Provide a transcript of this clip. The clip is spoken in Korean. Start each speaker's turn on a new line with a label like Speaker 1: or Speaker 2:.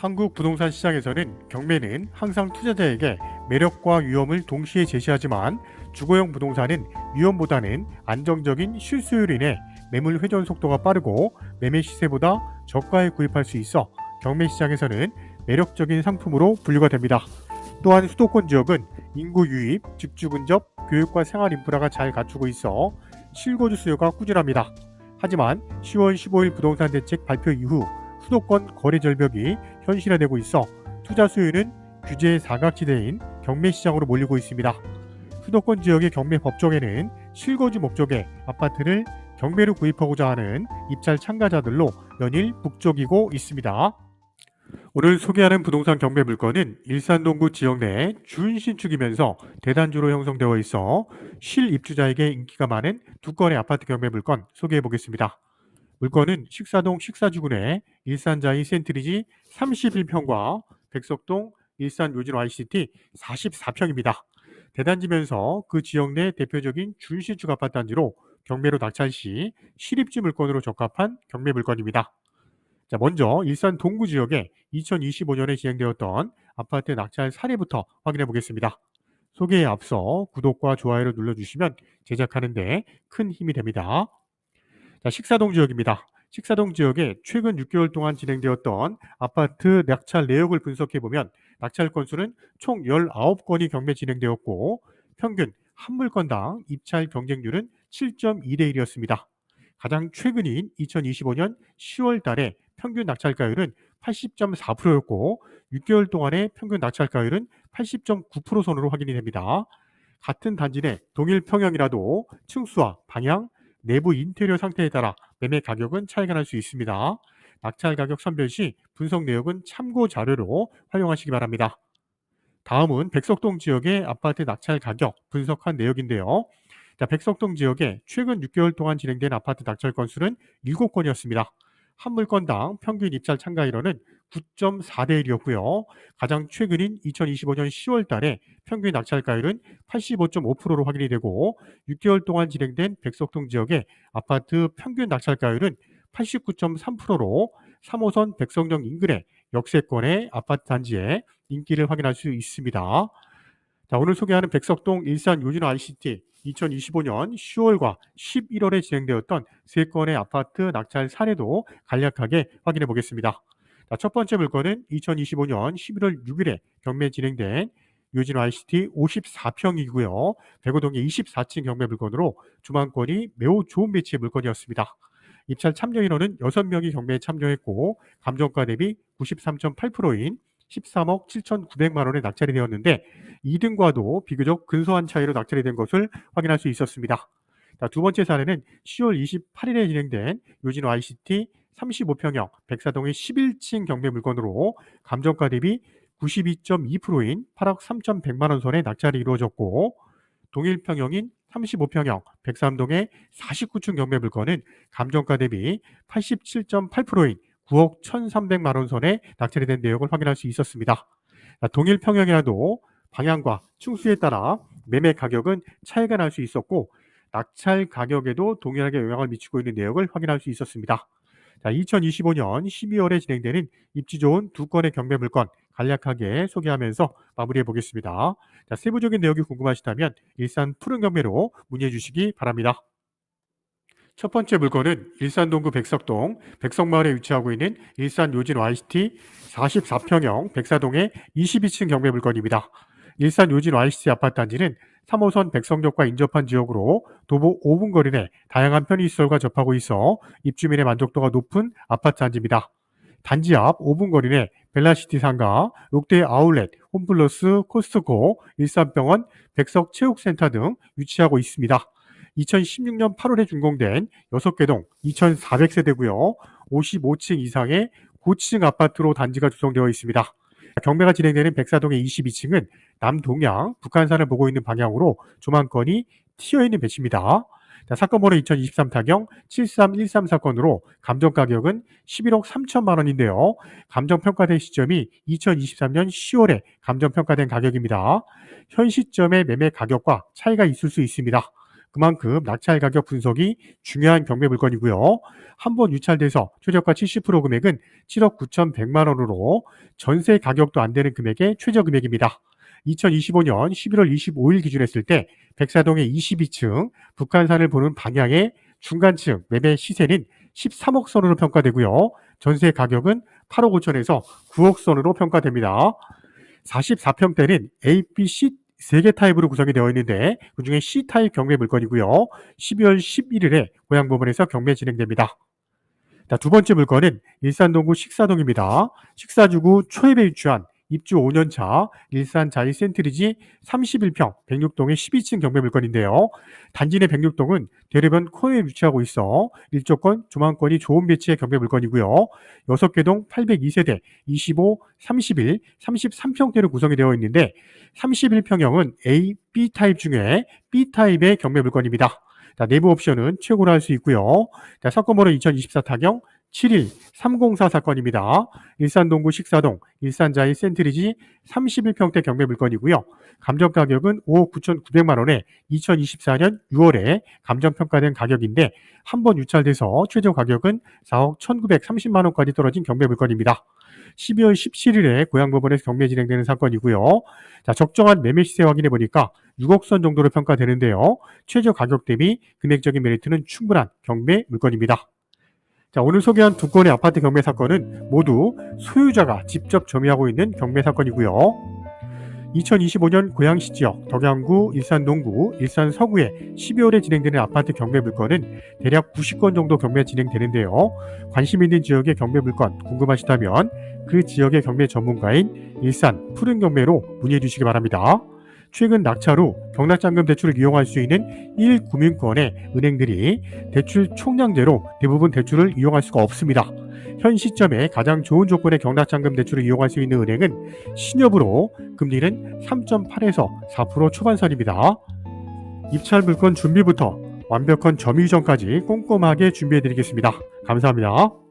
Speaker 1: 한국 부동산 시장에서는 경매는 항상 투자자에게 매력과 위험을 동시에 제시하지만 주거용 부동산은 위험보다는 안정적인 실수율 인해 매물 회전 속도가 빠르고 매매 시세보다 저가에 구입할 수 있어 경매 시장에서는 매력적인 상품으로 분류가 됩니다. 또한 수도권 지역은 인구 유입, 직주 근접, 교육과 생활 인프라가 잘 갖추고 있어 실거주 수요가 꾸준합니다. 하지만 10월 15일 부동산 대책 발표 이후 수도권 거래 절벽이 현실화되고 있어 투자 수요는 규제 사각지대인 경매 시장으로 몰리고 있습니다. 수도권 지역의 경매 법정에는 실거주 목적의 아파트를 경매로 구입하고자 하는 입찰 참가자들로 연일 북적이고 있습니다. 오늘 소개하는 부동산 경매 물건은 일산 동구 지역 내 준신축이면서 대단주로 형성되어 있어 실입주자에게 인기가 많은 두 건의 아파트 경매 물건 소개해 보겠습니다. 물건은 식사동 식사주군의 일산자이 센트리지 31평과 백석동 일산 요진 YCT 44평입니다. 대단지면서 그 지역 내 대표적인 준신축 아파트 단지로 경매로 낙찰 시 실입주 물건으로 적합한 경매 물건입니다. 자, 먼저 일산 동구 지역에 2025년에 진행되었던 아파트 낙찰 사례부터 확인해 보겠습니다. 소개에 앞서 구독과 좋아요를 눌러주시면 제작하는데 큰 힘이 됩니다. 자, 식사동 지역입니다. 식사동 지역에 최근 6개월 동안 진행되었던 아파트 낙찰 내역을 분석해 보면 낙찰 건수는 총 19건이 경매 진행되었고 평균 한 물건당 입찰 경쟁률은 7.2대 1이었습니다. 가장 최근인 2025년 10월 달에 평균 낙찰가율은 80.4%였고 6개월 동안의 평균 낙찰가율은 80.9% 선으로 확인이 됩니다. 같은 단지 내 동일 평형이라도 층수와 방향, 내부 인테리어 상태에 따라 매매 가격은 차이가 날 수 있습니다. 낙찰 가격 선별 시 분석 내역은 참고 자료로 활용하시기 바랍니다. 다음은 백석동 지역의 아파트 낙찰 가격 분석한 내역인데요. 자, 백석동 지역에 최근 6개월 동안 진행된 아파트 낙찰 건수는 7건이었습니다. 한 물건당 평균 입찰 참가율은 9.4대 1이었고요. 가장 최근인 2025년 10월 달에 평균 낙찰가율은 85.5%로 확인이 되고 6개월 동안 진행된 백석동 지역의 아파트 평균 낙찰가율은 89.3%로 3호선 백성령 인근의 역세권의 아파트 단지에 인기를 확인할 수 있습니다. 자, 오늘 소개하는 백석동 일산 요진 ICT 2025년 10월과 11월에 진행되었던 세 건의 아파트 낙찰 사례도 간략하게 확인해 보겠습니다. 자, 첫 번째 물건은 2025년 11월 6일에 경매 진행된 요진 ICT 54평이고요. 대구동의 24층 경매 물건으로 주만권이 매우 좋은 배치의 물건이었습니다. 입찰 참여 인원은 6명이 경매에 참여했고 감정가 대비 93.8%인 13억 7,900만 원에 낙찰이 되었는데 2등과도 비교적 근소한 차이로 낙찰이 된 것을 확인할 수 있었습니다. 자, 두 번째 사례는 10월 28일에 진행된 요진 ICT 35평형 백사동의 11층 경매 물건으로 감정가 대비 92.2%인 8억 3,100만 원 선에 낙찰이 이루어졌고 동일 평형인 35평형 백삼동의 49층 경매 물건은 감정가 대비 87.8%인 9억 1,300만 원 선에 낙찰이 된 내역을 확인할 수 있었습니다. 동일 평형이라도 방향과 층수에 따라 매매 가격은 차이가 날 수 있었고 낙찰 가격에도 동일하게 영향을 미치고 있는 내역을 확인할 수 있었습니다. 자, 2025년 12월에 진행되는 입지 좋은 두 건의 경매 물건 간략하게 소개하면서 마무리해 보겠습니다. 자, 세부적인 내용이 궁금하시다면 일산 푸른 경매로 문의해 주시기 바랍니다. 첫 번째 물건은 일산 동구 백석동 백석마을에 위치하고 있는 일산 요진 YCT 44평형 백사동의 22층 경매 물건입니다. 일산 요진 YCT 아파트 단지는 3호선 백성역과 인접한 지역으로 도보 5분 거리 내 다양한 편의시설과 접하고 있어 입주민의 만족도가 높은 아파트 단지입니다. 단지 앞 5분 거리 내 벨라시티 상가, 롯데 아울렛, 홈플러스, 코스트코, 일산병원, 백석체육센터 등 위치하고 있습니다. 2016년 8월에 준공된 6개 동 2,400세대고요. 55층 이상의 고층 아파트로 단지가 구성되어 있습니다. 경매가 진행되는 백사동의 22층은 남동양, 북한산을 보고 있는 방향으로 조망권이 튀어 있는 배치입니다. 자, 사건 번호 2023 타경 7313 사건으로 감정 가격은 11억 3천만 원인데요. 감정 평가된 시점이 2023년 10월에 감정 평가된 가격입니다. 현 시점의 매매 가격과 차이가 있을 수 있습니다. 그만큼 낙찰 가격 분석이 중요한 경매 물건이고요. 한 번 유찰돼서 최저가 70% 금액은 7억 9,100만 원으로 전세 가격도 안 되는 금액의 최저 금액입니다. 2025년 11월 25일 기준했을 때 백사동의 22층 북한산을 보는 방향의 중간층 매매 시세는 13억 선으로 평가되고요. 전세 가격은 8억 5천에서 9억 선으로 평가됩니다. 44평대는 A, B, C 세 개 타입으로 구성이 되어 있는데 그중에 C 타입 경매 물건이고요. 12월 11일에 고양법원에서 경매 진행됩니다. 자, 두 번째 물건은 일산동구 식사동입니다. 식사주구 초입에 위치한 입주 5년차 일산 자이 센트리지 31평 106동의 12층 경매 물건인데요. 단지 내 106동은 대로변 코너에 위치하고 있어 일조권, 조망권이 좋은 배치의 경매 물건이고요. 6개 동 802세대 25, 31, 33평대로 구성이 되어 있는데 31평형은 A, B 타입 중에 B 타입의 경매 물건입니다. 자, 내부 옵션은 최고로 할 수 있고요. 자, 사건번호 2024 타경 71304 사건입니다. 일산 동구 식사동 일산자이 센트리지 31평대 경매 물건이고요. 감정 가격은 5억 9,900만 원에 2024년 6월에 감정 평가된 가격인데 한 번 유찰돼서 최저 가격은 4억 1,930만 원까지 떨어진 경매 물건입니다. 12월 17일에 고양법원에서 경매 진행되는 사건이고요. 자, 적정한 매매 시세 확인해 보니까 6억 선 정도로 평가되는데요. 최저 가격 대비 금액적인 메리트는 충분한 경매 물건입니다. 자, 오늘 소개한 두 건의 아파트 경매 사건은 모두 소유자가 직접 점유하고 있는 경매 사건이고요. 2025년 고양시 지역 덕양구, 일산 동구, 일산 서구에 12월에 진행되는 아파트 경매 물건은 대략 90건 정도 경매 진행되는데요. 관심 있는 지역의 경매 물건 궁금하시다면 그 지역의 경매 전문가인 일산 푸른 경매로 문의해 주시기 바랍니다. 최근 낙찰 후 경락잔금 대출을 이용할 수 있는 1금융권의 은행들이 대출 총량제로 대부분 대출을 이용할 수가 없습니다. 현 시점에 가장 좋은 조건의 경락잔금 대출을 이용할 수 있는 은행은 신협으로 금리는 3.8에서 4% 초반선입니다. 입찰 물건 준비부터 완벽한 점유 이전까지 꼼꼼하게 준비해 드리겠습니다. 감사합니다.